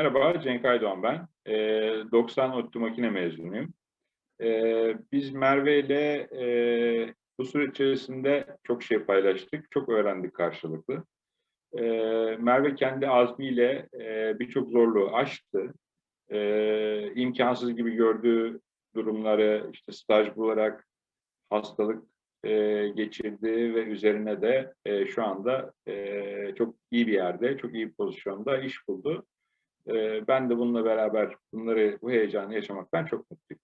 Merhaba, Cenk Aydoğan ben. Ee, 90 ODTÜ makine mezunuyum. Ee, biz Merve ile e, bu süreç içerisinde çok şey paylaştık, çok öğrendik karşılıklı. Ee, Merve kendi azmiyle e, birçok zorluğu aştı. Ee, imkansız gibi gördüğü durumları işte staj bularak hastalık e, geçirdi ve üzerine de e, şu anda e, çok iyi bir yerde, çok iyi bir pozisyonda iş buldu. Ee, ben de bununla beraber bunları, bu heyecanı yaşamaktan çok mutluyum.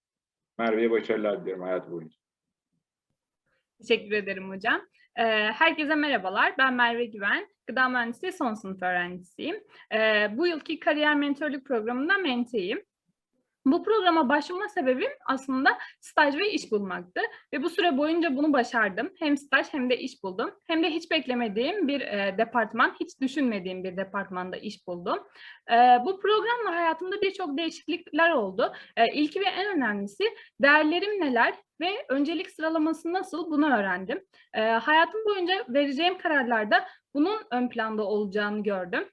Merve'ye başarılar diliyorum hayatı boyunca. Teşekkür ederim hocam. Ee, Herkese merhabalar. Ben Merve Güven. Gıda Mühendisliği son sınıf öğrencisiyim. Ee, Bu yılki kariyer mentorluk programında menteyim. Bu programa başvurma sebebim aslında staj ve iş bulmaktı. Ve bu süre boyunca bunu başardım. Hem staj hem de iş buldum. Hem de hiç beklemediğim bir e, departman, hiç düşünmediğim bir departmanda iş buldum. E, bu programla hayatımda birçok değişiklikler oldu. E, ilki ve en önemlisi değerlerim neler ve öncelik sıralaması nasıl bunu öğrendim. E, hayatım boyunca vereceğim kararlarda bunun ön planda olacağını gördüm.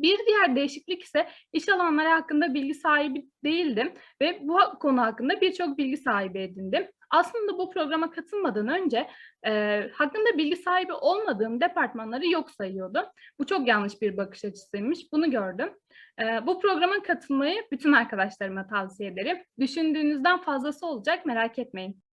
Bir diğer değişiklik ise iş alanları hakkında bilgi sahibi değildim ve bu konu hakkında birçok bilgi sahibi edindim. Aslında bu programa katılmadan önce e, hakkında bilgi sahibi olmadığım departmanları yok sayıyordum. Bu çok yanlış bir bakış açısıymış, bunu gördüm. E, bu programa katılmayı bütün arkadaşlarıma tavsiye ederim. Düşündüğünüzden fazlası olacak, merak etmeyin.